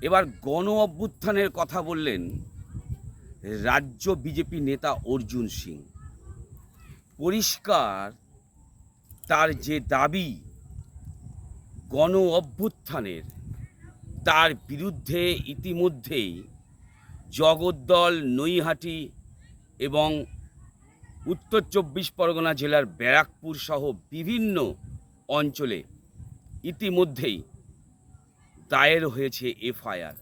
এবার গণ অভ্যুত্থানের কথা বললেন রাজ্য বিজেপি নেতা অর্জুন সিং। পরিষ্কার তার যে দাবি গণ অভ্যুত্থানের, তার বিরুদ্ধে ইতিমধ্যেই জগদ্দল, নৈহাটি এবং উত্তর চব্বিশ পরগনা জেলার ব্যারাকপুর সহ বিভিন্ন অঞ্চলে ইতিমধ্যেই দায়ের হয়েছে এফআইআর।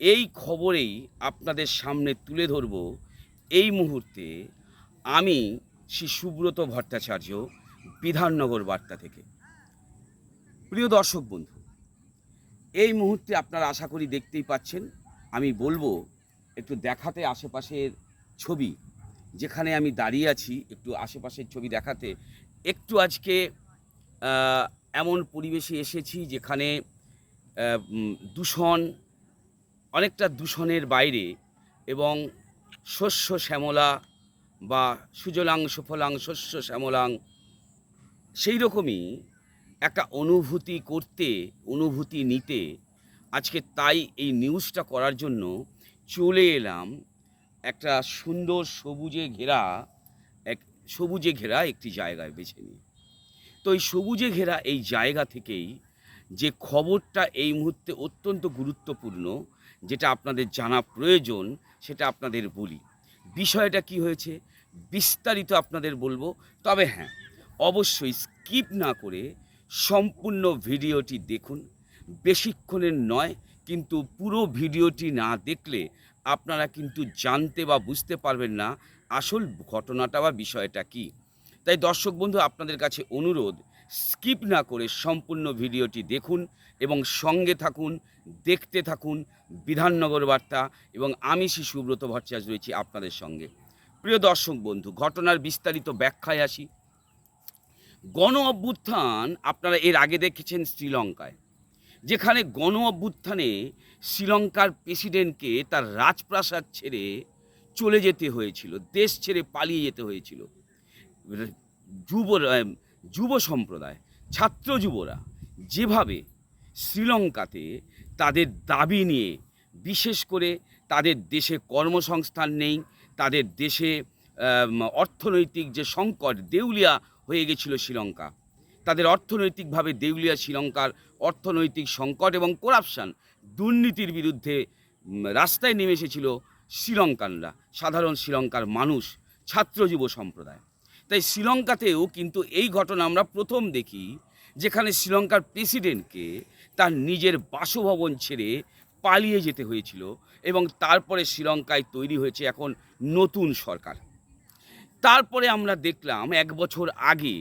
এই খবরেই আপনাদের সামনে তুলে ধরব, এই মুহূর্তে আমি শ্রী সুব্রত ভট্টাচার্য, বিধাননগর বার্তা থেকে। প্রিয় দর্শক বন্ধু, এই মুহূর্তে আপনারা আশা করি দেখতেই পাচ্ছেন, আমি বলব একটু দেখাতে আশেপাশের ছবি, যেখানে আমি দাঁড়িয়ে আছি একটু আশেপাশের ছবি দেখাতে। একটু আজকে এমন পরিবেশে এসেছি যেখানে দূষণ, অনেকটা দূষণের বাইরে এবং শস্য শ্যামলা বা সুজলাং, সুফলাং, শস্য শ্যামলাং সেই রকমই একটা অনুভূতি করতে, অনুভূতি নিতে আজকে তাই এই নিউজটা করার জন্য চলে এলাম একটা সুন্দর সবুজে ঘেরা, এক সবুজে ঘেরা একটি জায়গায় বেছে নিয়ে। তো এই সবুজে ঘেরা এই জায়গা থেকেই যে খবরটা এই মুহূর্তে অত্যন্ত গুরুত্বপূর্ণ, যেটা আপনাদের জানা প্রয়োজন, সেটা আপনাদের বলি। বিষয়টা কি হয়েছে? বিস্তারিত আপনাদের বলব। তবে হ্যাঁ অবশ্যই স্কিপ না করে সম্পূর্ণ ভিডিওটি দেখুন। বেশিক্ষণের নয়, কিন্তু পুরো ভিডিওটি না দেখলে আপনারা কিন্তু জানতে বা বুঝতে পারবেন না আসল ঘটনাটা বা বিষয়টা কি। তাই দর্শক বন্ধু, আপনাদের কাছে অনুরোধ স্কিপ না করে সম্পূর্ণ ভিডিওটি দেখুন এবং সঙ্গে থাকুন, দেখতে থাকুন বিধাননগর বার্তা এবং আমি শ্রী সুব্রত ভট্টাচার্য রয়েছি আপনাদের সঙ্গে। প্রিয় দর্শক বন্ধু, ঘটনার বিস্তারিত ব্যাখ্যায় আসি। গণ অভ্যুত্থান আপনারা এর আগে দেখেছেন শ্রীলঙ্কায়, যেখানে গণ অভ্যুত্থানে শ্রীলঙ্কার প্রেসিডেন্টকে তার রাজপ্রাসাদ ছেড়ে চলে যেতে হয়েছিল, দেশ ছেড়ে পালিয়ে যেতে হয়েছিল। যুব যুব সম্প্রদায়, ছাত্র যুবরা যেভাবে শ্রীলঙ্কাতে তাদের দাবি নিয়ে, বিশেষ করে তাদের দেশে কর্মসংস্থান নেই, তাদের দেশে অর্থনৈতিক যে সংকট দেউলিয়া হয়ে গেছিল শ্রীলঙ্কা। তাদের অর্থনৈতিকভাবে দেউলিয়া শ্রীলঙ্কার অর্থনৈতিক সংকট এবং করাপশান দুর্নীতির বিরুদ্ধে রাস্তায় নেমে এসেছিল শ্রীলঙ্কানরা, সাধারণ শ্রীলঙ্কার মানুষ, ছাত্র যুব সম্প্রদায়। তাই শ্রীলঙ্কাতেও কিন্তু এই ঘটনা আমরা প্রথম দেখি, যেখানে শ্রীলঙ্কার প্রেসিডেন্টকে তার নিজের বাসভবন ছেড়ে পালিয়ে যেতে হয়েছিল এবং তারপরে শ্রীলঙ্কায় তৈরি হয়েছে এখন নতুন সরকার। তারপরে আমরা দেখলাম এক বছর আগে,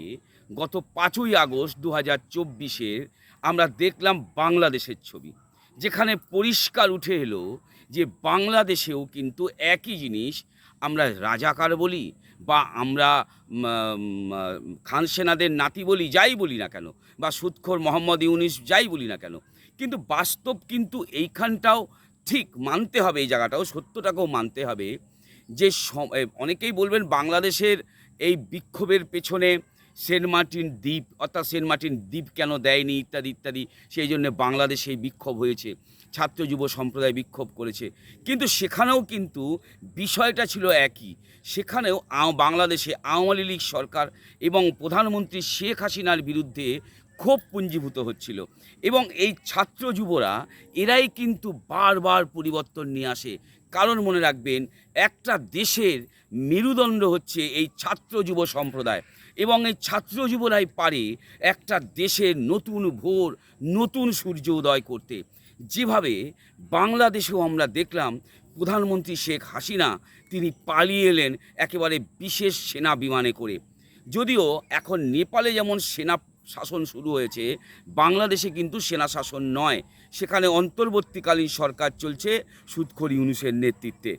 গত পাঁচই আগস্ট দু হাজার চব্বিশের আমরা দেখলাম বাংলাদেশের ছবি, যেখানে পরিষ্কার উঠে এলো যে বাংলাদেশেও কিন্তু একই জিনিস আমরা রাজাকার বলি বা আমরা উম, উম, খান সেনাদের নাতি বলি যাই বলি না কেন বা সুৎখোর মোহাম্মদ ইউনিস যাই বলি না কেন কিন্তু বাস্তব কিন্তু এইখানটাও ঠিক মানতে হবে এই জায়গাটাও সত্যটাকেও মানতে হবে যে অনেকেই বলবেন বাংলাদেশের এই বিক্ষোভের পেছনে সেন্ট মার্টিন দ্বীপ অর্থাৎ সেন্ট মার্টিন দ্বীপ কেন দেয়নি ইত্যাদি ইত্যাদি সেই জন্য বাংলাদেশে বিক্ষোভ হয়েছে। ছাত্র যুব সম্প্রদায় বিক্ষোভ করেছে। কিন্তু সেখানেও কিন্তু বিষয়টা ছিল একই। সেখানেও বাংলাদেশে আওয়ামী লীগ সরকার এবং প্রধানমন্ত্রী শেখ হাসিনার বিরুদ্ধে ক্ষোভ পুঞ্জীভূত হচ্ছিল। এবং এই ছাত্র যুবরা, এরাই কিন্তু বারবার পরিবর্তন নিয়ে আসে। কারণ মনে রাখবেন, একটা দেশের মেরুদণ্ড হচ্ছে এই ছাত্র যুব সম্প্রদায়। এবং এই ছাত্র যুবরাই পারে একটা দেশের নতুন ভোর, নতুন সূর্য উদয় করতে। যেভাবে বাংলাদেশেও আমরা দেখলাম, প্রধানমন্ত্রী শেখ হাসিনা তিনি পালিয়ে এলেন একেবারে বিশেষ সেনা বিমানে করে। যদিও এখন নেপালে যেমন সেনা শাসন শুরু হয়েছে, বাংলাদেশে কিন্তু সেনা শাসন নয়। সেখানে অন্তর্বর্তীকালীন সরকার চলছে সুৎখর ইউনুসের নেতৃত্বে।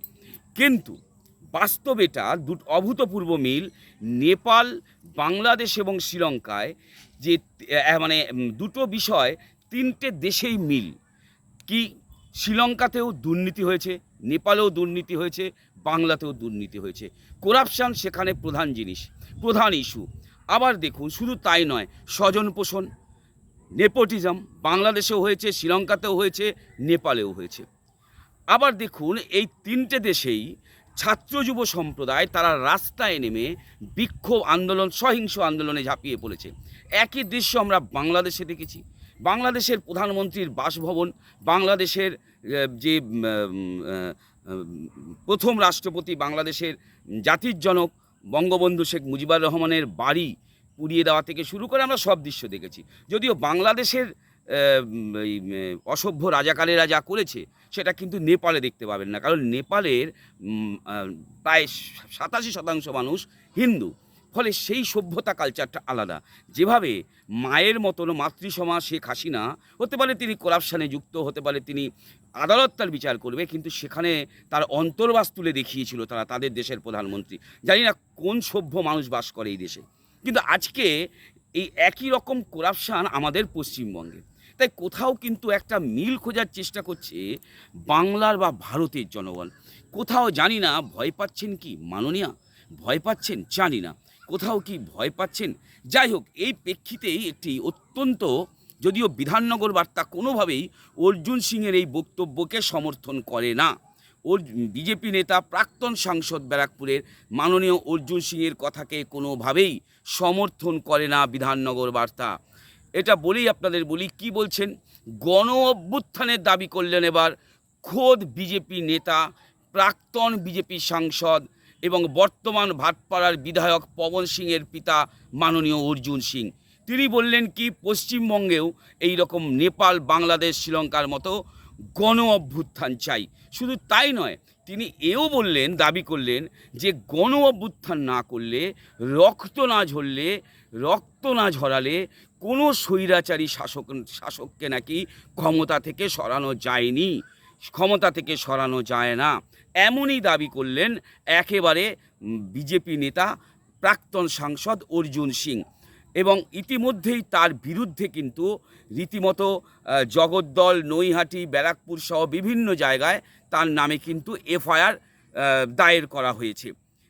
কিন্তু বাস্তব এটা দুটো অভূতপূর্ব মিল। নেপাল, বাংলাদেশ এবং শ্রীলঙ্কায় যে মানে দুটো বিষয় তিনটে দেশেই মিল। কি শ্রীলঙ্কাতেও দুর্নীতি হয়েছে, নেপালেও দুর্নীতি হয়েছে, বাংলাতেও দুর্নীতি হয়েছে। করাপশান সেখানে প্রধান জিনিস, প্রধান ইস্যু আবার দেখুন, শুধু তাই নয়, স্বজন পোষণ, নেপোটিজম বাংলাদেশেও হয়েছে, শ্রীলঙ্কাতেও হয়েছে, নেপালেও হয়েছে। আবার দেখুন, এই তিনটে দেশেই ছাত্র যুব সম্প্রদায় তারা রাস্তায় নেমে বিক্ষোভ আন্দোলন, সহিংস আন্দোলনে ঝাঁপিয়ে পড়েছে। একই দৃশ্য আমরা বাংলাদেশে দেখেছি। বাংলাদেশের প্রধানমন্ত্রীর বাসভবন, বাংলাদেশের যে প্রথম রাষ্ট্রপতি বাংলাদেশের জাতির জনক বঙ্গবন্ধু শেখ মুজিবুর রহমানের বাড়ি পুড়িয়ে দেওয়া থেকে শুরু করে আমরা সব দৃশ্য দেখেছি। যদিও বাংলাদেশের অসভ্য রাজাকারেরা যা করেছে, সেটা কিন্তু নেপালে দেখতে পাবেন না। কারণ নেপালের প্রায় সাতাশি শতাংশ মানুষ হিন্দু। ফলে সেই সভ্যতা কালচারটা আলাদা। যেভাবে মায়ের মতন মাতৃসমা শেখ হাসিনা, হতে পারে তিনি করাপশানে যুক্ত, হতে পারে তিনি আদালত তার বিচার করবে, কিন্তু সেখানে তার অন্তর্বাস তুলে দেখিয়েছিল তারা, তাদের দেশের প্রধানমন্ত্রী। জানি না কোন সভ্য মানুষ বাস করে এই দেশে। কিন্তু আজকে এই একই রকম করাপশান আমাদের পশ্চিমবঙ্গে। তাই কোথাও কিন্তু একটা মিল খোঁজার চেষ্টা করছে বাংলার বা ভারতের জনগণ। কোথাও জানি না, ভয় পাচ্ছেন কি মাননীয়া? ভয় পাচ্ছেন? জানি না। কোথাও কি ভয় পাচ্ছেন? যাই হোক, এই প্রেক্ষিতেই একটি অত্যন্ত যদিও বিধাননগর বার্তা কোনোভাবেই অর্জুন সিংয়ের এই বক্তব্যকে সমর্থন করে না। বিজেপি নেতা, প্রাক্তন সাংসদ ব্যারাকপুরের মাননীয় অর্জুন সিংয়ের কথাকে কোনোভাবেই সমর্থন করে না বিধাননগর বার্তা। এটা বলেই আপনাদের বলি, কি বলছেন? গণ অভ্যুত্থানের দাবি করলেন এবার খোদ বিজেপি নেতা, প্রাক্তন বিজেপি সাংসদ এবং বর্তমান ভাটপাড়ার বিধায়ক পবন সিংয়ের পিতা মাননীয় অর্জুন সিং। তিনি বললেন কি, পশ্চিমবঙ্গেও এই রকম নেপাল, বাংলাদেশ, শ্রীলঙ্কার মতো গণ অভ্যুত্থান চাই। শুধু তাই নয়, তিনি এও বললেন, দাবি করলেন যে গণ অভ্যুত্থান না করলে, রক্ত না ঝরলে, রক্ত না ঝরালে কোনো স্বৈরাচারী শাসক, শাসককে নাকি ক্ষমতা থেকে সরানো যায়নি। ক্ষমতা থেকে সরানো যায় না। এমনই দাবি করলেন একেবারে বিজেপি নেতা প্রাক্তন সাংসদ অর্জুন সিং। এবং ইতিমধ্যেই তার বিরুদ্ধে কিন্তু রীতিমতো জগদ্দল, নৈহাটি, ব্যারাকপুর সহ বিভিন্ন জায়গায় তার নামে কিন্তু এফআইআর দায়ের করা হয়েছে।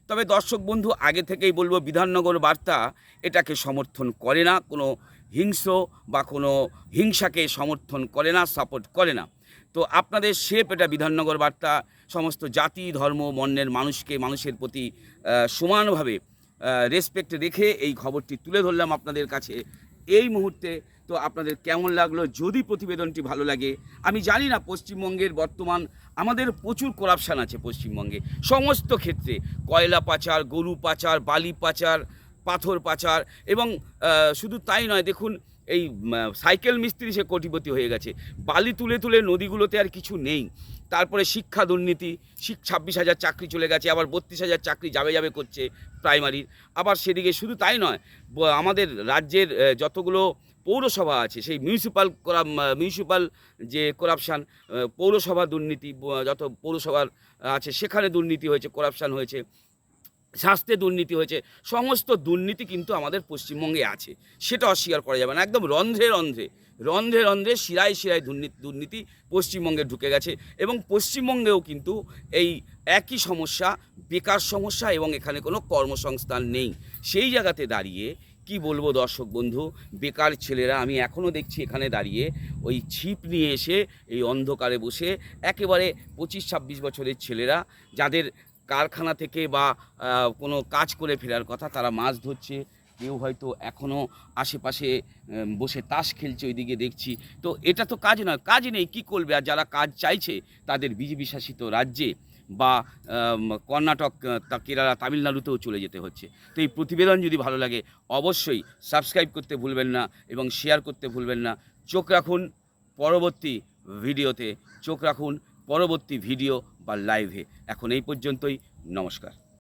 তবে দর্শক বন্ধু, আগে থেকেই বলব, বিধাননগর বার্তা এটাকে সমর্থন করে না। কোনো হিংস্র বা কোনো হিংসাকে সমর্থন করে না, সাপোর্ট করে না। তো আপনাদের শেপ এটা বিধাননগর বার্তা, সমস্ত জাতি, ধর্ম বর্ণের মানুষকে, মানুষের প্রতি সমানভাবে রেসপেক্ট রেখে এই খবরটি তুলে ধরলাম আপনাদের কাছে এই মুহূর্তে। তো আপনাদের কেমন লাগল? যদি প্রতিবেদনটি ভালো লাগে, আমি জানি না পশ্চিমবঙ্গের বর্তমান, আমাদের প্রচুর করাপশান আছে পশ্চিমবঙ্গে। সমস্ত ক্ষেত্রে, কয়লা পাচার, গরু পাচার, বালি পাচার, পাথর পাচার এবং শুধু তাই নয়, দেখুন এই সাইকেল মিস্ত্রি সে কোটিপতি হয়ে গেছে। বালি তুলে তুলে নদীগুলোতে আর কিছু নেই। তারপরে শিক্ষা দুর্নীতি, শিক ছাব্বিশ হাজার চাকরি চলে গেছে, আবার বত্রিশ হাজার চাকরি যাবে যাবে করছে প্রাইমারির। আবার সেদিকে শুধু তাই নয় আমাদের রাজ্যের যতগুলো পৌরসভা আছে, সেই মিউনিসিপাল করা মিউনিসিপাল যে করাপশান পৌরসভা দুর্নীতি যত পৌরসভার আছে, সেখানে দুর্নীতি হয়েছে, করাপশান হয়েছে। স্বাস্থ্যে দুর্নীতি হয়েছে। সমস্ত দুর্নীতি কিন্তু আমাদের পশ্চিমবঙ্গে আছে। সেটা অস্বীকার করা যাবে না। একদম রন্ধ্রে রন্ধ্রে রন্ধ্রে রন্ধ্রে শিরায় শিরায় দুর্নীতি দুর্নীতি পশ্চিমবঙ্গে ঢুকে গেছে এবং পশ্চিমবঙ্গেও কিন্তু এই একই সমস্যা, বেকার সমস্যা এবং এখানে কোনো কর্মসংস্থান নেই। সেই জায়গাতে দাঁড়িয়ে কি বলব দর্শক বন্ধু, বেকার ছেলেরা, আমি এখনও দেখছি এখানে দাঁড়িয়ে ওই ছিপ নিয়ে এসে এই অন্ধকারে বসে একেবারে পঁচিশ ছাব্বিশ বছরের ছেলেরা, যাদের কারখানা থেকে বা কোনো কাজ করে ফেরার কথা তারা মাছ ধরছে। কেউ হয়তো এখনও আশেপাশে বসে তাস খেলছে ওইদিকে দেখছি। তো এটা তো কাজ নয়, কাজ নেই, কী করবে? আর যারা কাজ চাইছে তাদের বিজেপি শাসিত রাজ্যে বা কর্ণাটক কেরালা, তামিলনাড়ুতেও চলে যেতে হচ্ছে। তো এই প্রতিবেদন যদি ভালো লাগে, অবশ্যই সাবস্ক্রাইব করতে ভুলবেন না এবং শেয়ার করতে ভুলবেন না। চোখ রাখুন পরবর্তী ভিডিওতে, চোখ রাখুন পরবর্তী ভিডিও বা লাইভে এখন এই পর্যন্তই নমস্কার।